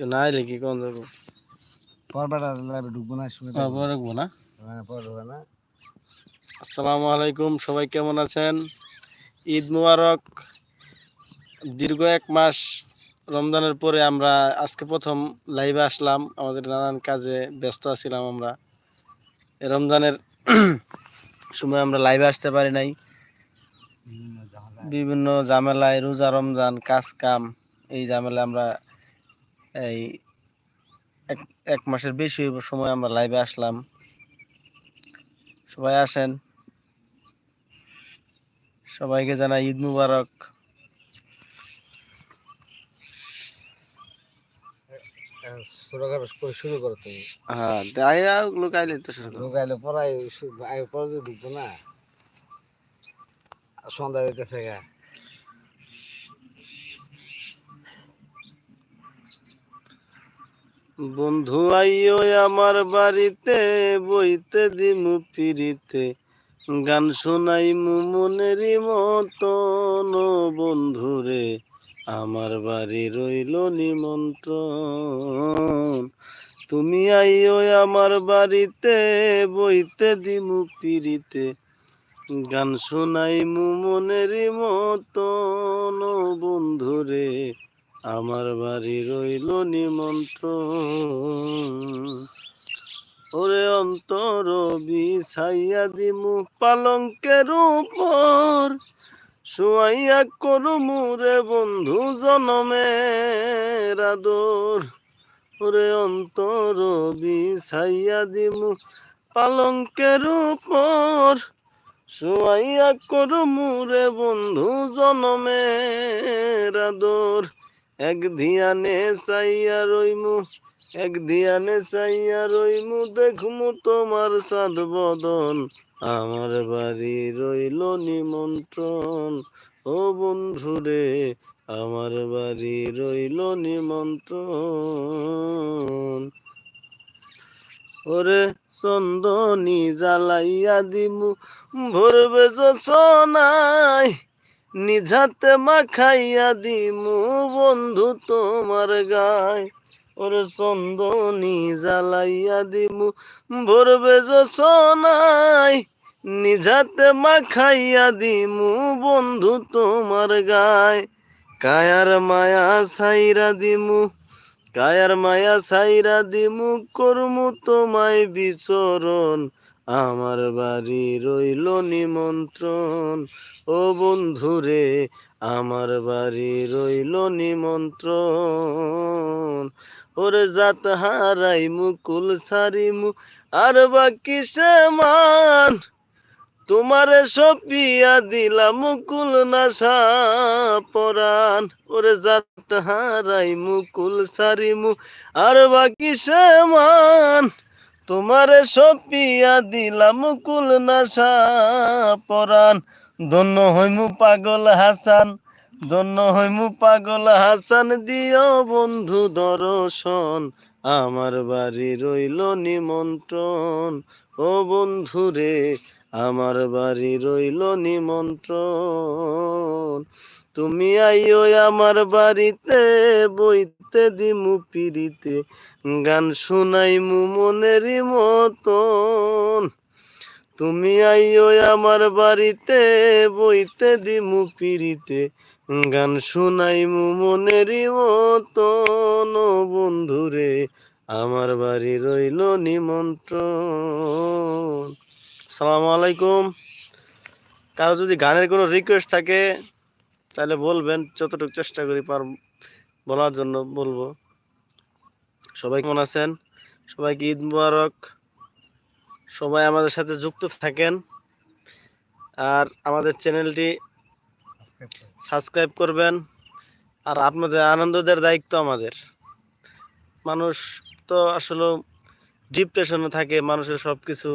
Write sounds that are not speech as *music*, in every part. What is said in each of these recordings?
কে না এলে কি কোন যাব পরবেটা লাইভে ঢুকবো না শুনে হ্যাঁ পর ঢুকবে না। আসসালামু আলাইকুম সবাই কেমন আছেন? ঈদ মুবারক। দীর্ঘ এক মাস রমজানের পরে আমরা আজকে প্রথম লাইভে আসলাম। আমাদের নানান কাজে ব্যস্ত আছিলাম আমরা। রমজানের *clears throat* সময় আমরা লাইভে আসতে পারি নাই। বিভিন্ন ঝামেলা। বিভিন্ন ঝামেলায় রোজা রমজান কাজ কাম এই ঝামেলা আমরা এই এক এক মাসের বেশি সময় আমরা লাইভে আসলাম। সবাই আসেন। সবাইকে জানাই ঈদ মুবারক। হ্যাঁ শুরু। ঢুকাইলে পরাই পরে ঢুকবো না। সন্ধ্যা দিতে ফেগা বন্ধু, আইও আমার বাড়িতে, বইতে দিমু পিড়িতে গান শোনাই মনেরই মতন বন্ধুরে আমার বাড়ি রইল নিমন্ত্রণ। তুমি আইও আমার বাড়িতে, বইতে দিমু পিড়িতে গান শোনাই মনেরই মতন বন্ধুরে আমার বাড়ি রইল নিমন্ত্রণ। ওরে অন্তর বিছাইয়া দিমু পালঙ্কের উপর। শুয়াইয়া করু মুরে বন্ধু জনমের আদর। ওরে অন্তর বিছাইয়া দিমু পালঙ্কের উপর। শুয়াইয়া করু মুরে বন্ধু জনমের আদর। এক ধিয়ানে চাইয়া রইমু, এক ধিয়ানে চাইয়া রইমু, দেখমু তোমার সাদ বদন। আমার বাড়ি রইল নিমন্ত্রণ, ও বন্ধুরে, আমার বাড়ি রইল নিমন্ত্রণ। ওরে চন্দনী জ্বালাইয়া দিমু ভরবে সোনাই নিঝাতে মাখাইয়া দিমু বন্ধু তোমার গায়। ওরে চন্দনী জ্বালাইয়া দিমু, ভরবে সোনাই নিঝাতে মাখাইয়া দিমু বন্ধু তোমার গায়। কায়ার মায়া সাইরা দিমু, কায়ার মায়া সাইরা দিমু, করমু তোমায় বিচরণ। আমার বাড়ি রইল নিমন্ত্রণ। ও বন্ধুরে, আমার বাড়ি রইল নিমন্ত্রণ। ওরে জাত হারাই মুকুল সারিমু, আর বাকি সে মান। তোমারে সপিয়া দিলাম মুকুল নাশা পরাণ। ওরে জাত হারাই মুকুল সারিমু, আর বাকি সে তোমারে সপিয়া দিলাম মুকুল নাশা পরাণ। ধন্য হইমু পাগল হাসান, ধন্য হইমু পাগল হাসান, দিও বন্ধু দর্শন, আমার বাড়ি রইল নিমন্ত্রণ। ও বন্ধু রে, আমার বাড়ি রইল নিমন্ত্রণ। তুমি আইও আমার বাড়িতে বইতে দিমু পিড়িতে, গান শুনাইমু মনেরই মতন। তুমি আইও আমার বাড়িতে, বইতে দিমু পিড়িতে, গান শুনাইমু মনেরই মতন। বন্ধুরে, আমার বাড়ি রইল নিমন্ত্রণ। সালাম আলাইকুম। কারও যদি গানের কোনো রিকোয়েস্ট থাকে, তাহলে বলবেন, যতটুকু চেষ্টা করি পার বলার জন্য বলব। সবাই কেমন আছেন? সবাইকে ঈদ মুবারক। সবাই আমাদের সাথে যুক্ত থাকেন। আর আমাদের চ্যানেলটি সাবস্ক্রাইব করবেন। আর আপনাদের আনন্দদের দায়িত্ব আমাদের। মানুষ তো আসলে ডিপ্রেশনে থাকে, মানুষের সব কিছু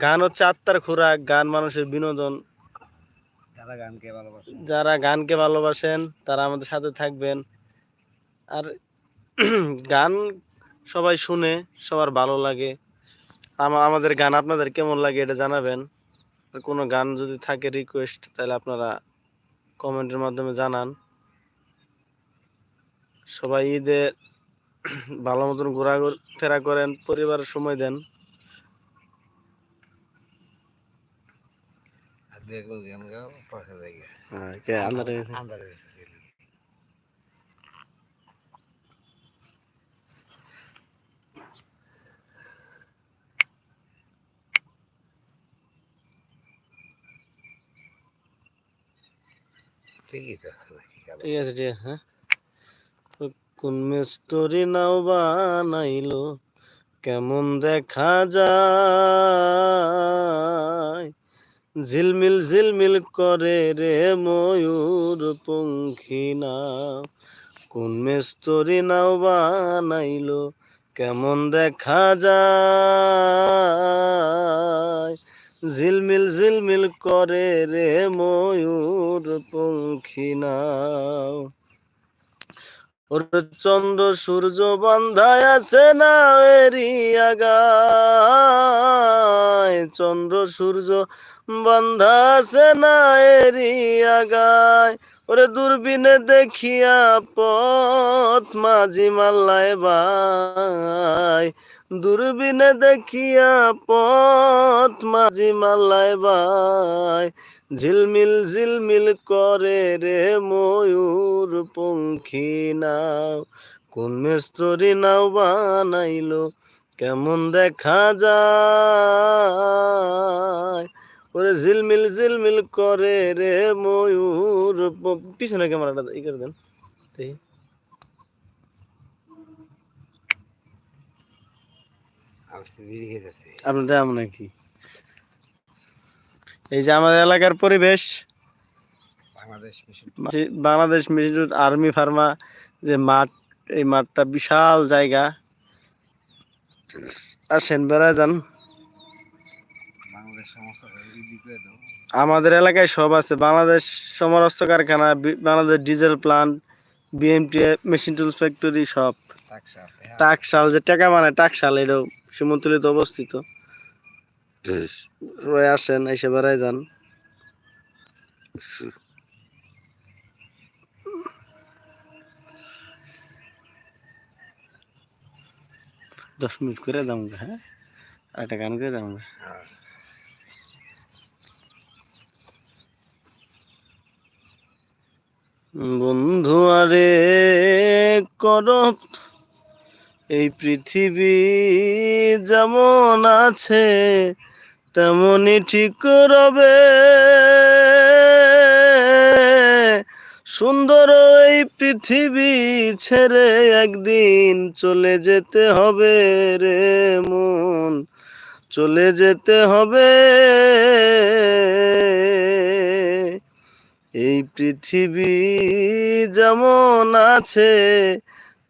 গান হচ্ছে আত্মার খোরাক, গান মানুষের বিনোদন। যারা গানকে ভালোবাসেন। তারা আমাদের সাথে থাকবেন। আর *clears throat* গান সবাই শুনে সবার ভালো লাগে। আমা- আমাদের গান আপনাদের কেমন লাগে এটা জানাবেন। আর কোনো গান যদি থাকে রিকোয়েস্ট তাহলে আপনারা কমেন্টের মাধ্যমে জানান। সবাই ঈদে *clears throat* ভালো মতন ঘোরা ফেরা করেন, পরিবারের সময় দেন। আর গান গাও পয়সা দেয় হ্যাঁ, কে গেছে আন্দারে গেছে? ঠিক আছে ঠিক আছে হ্যাঁ কোন মিস্তরি নাও বানাইলো কেমন দেখা যায় ঝিলমিল ঝিলমিল করে রে ময়ূর পঙ্খী নাও। কোন মেস্তরি নাও বানাইল, কেমন দেখা যায়? ঝিলমিল ঝিলমিল করে রে ময়ূর পঙ্খী নাও। ওর চন্দ্র সূর্য বান্ধায় আছে না এরি গায় চন্দ্র সূর্য বন্ধা আছে না এরি গায় ওরে দূরবীনে দেখিয়া পথ মাঝি মাল্লায় বাই দূরবীনে দেখিয়া পথ মাঝি মাল্লায় বাই। ঝিলমিল ঝিলমিল করে রে ময়ূর পঙ্খী নাও, কোন মেস্তরি নাও বানাইলো, কেমন দেখা যায়। ওরে ঝিলমিল ঝিলমিল করে রে ময়ূর পিছনে ক্যামেরাটা ই করে দেন। এই যে আমাদের এলাকার পরিবেশ বাংলাদেশ মিশন। আর্মি ফার্মা যে মাঠ এই মাঠটা বিশাল জায়গা। আসেন বেড়ায় যান। আমাদের এলাকায় সব আছে। বাংলাদেশ সমরস্ত কারখানা Bangladesh diesel plant BMT machine tools factory সব। হ্যাঁ। টাকশাল যে টাকা মানে টাকশাল এটাও। সীমন্তলিতে অবস্থিত। সবাই আসেন এসে বেড়ায় যান। দশ মিনিট করে দাম হ্যাঁ? আর একটা গান করে দাম। বন্ধু আরে কর এই পৃথিবী যেমন আছে, তেমনই ঠিক রবে। সুন্দর এই পৃথিবী ছেড়ে একদিন চলে যেতে হবে রে মন, চলে যেতে হবে। এই পৃথিবী যেমন আছে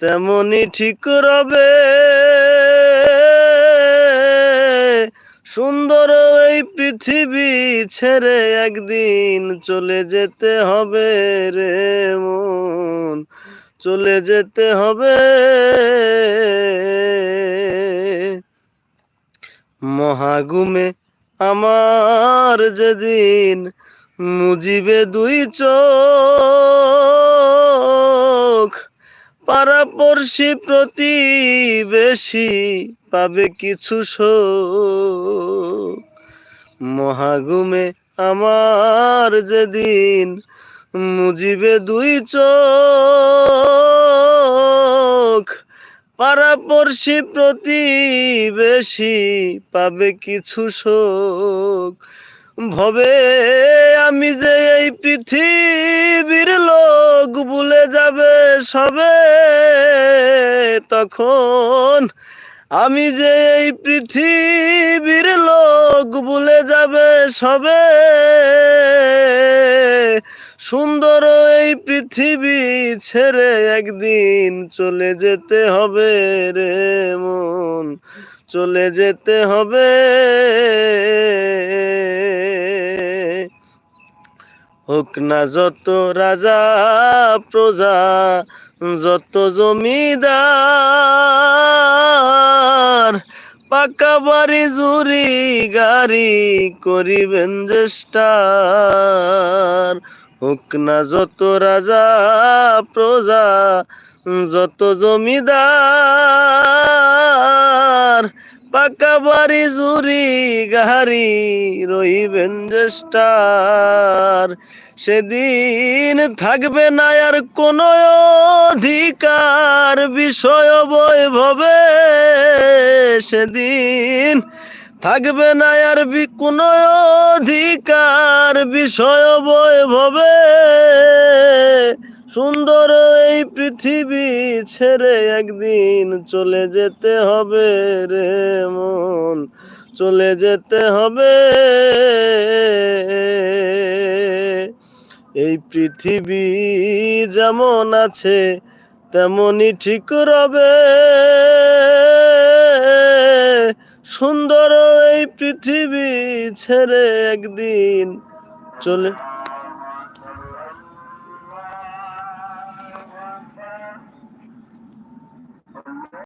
তেমনই ঠিক রবে। সুন্দর এই পৃথিবী ছেড়ে একদিন চলে যেতে হবে রে মন। চলে যেতে হবে। মহাগুমে আমার যেদিন মুজিবে দুই চোখ পাড়াপড়শি প্রতিবেশী পাবে কিছু শোক। মহাগুমে আমার যেদিন মুজিবে দুই চোখ পাড়াপড়শি প্রতিবেশী পাবে কিছু শোক। ভবে আমি যে এই পৃথিবীর লোক ভুলে যাবে সবে তখন। আমি যে এই পৃথিবীর লোক ভুলে যাবে সবে। সুন্দর এই পৃথিবী ছেড়ে একদিন চলে যেতে হবে রে মন। চলে যেতে হবে। হোক না যত রাজা, প্রজা, যত জমিদার, পাকা বাড়ি জুরি গাড়ি করিবেন চেষ্টার হোক না যত রাজা, প্রজা, যত জমিদার পাকা বাড়ি জুরি গাহারি রইবেন জ্যেষ্ঠার সেদিন থাকবে না আর কোন অধিকার, বিষয় বৈভবে সেদিন থাকবে না আর কোন অধিকার, বিষয় বৈভবে সুন্দর এই পৃথিবী ছেড়ে একদিন চলে যেতে হবে রে মন, চলে যেতে হবে। এই পৃথিবী যেমন আছে, তেমনই ঠিক রবে। সুন্দর এই পৃথিবী ছেড়ে একদিন চলে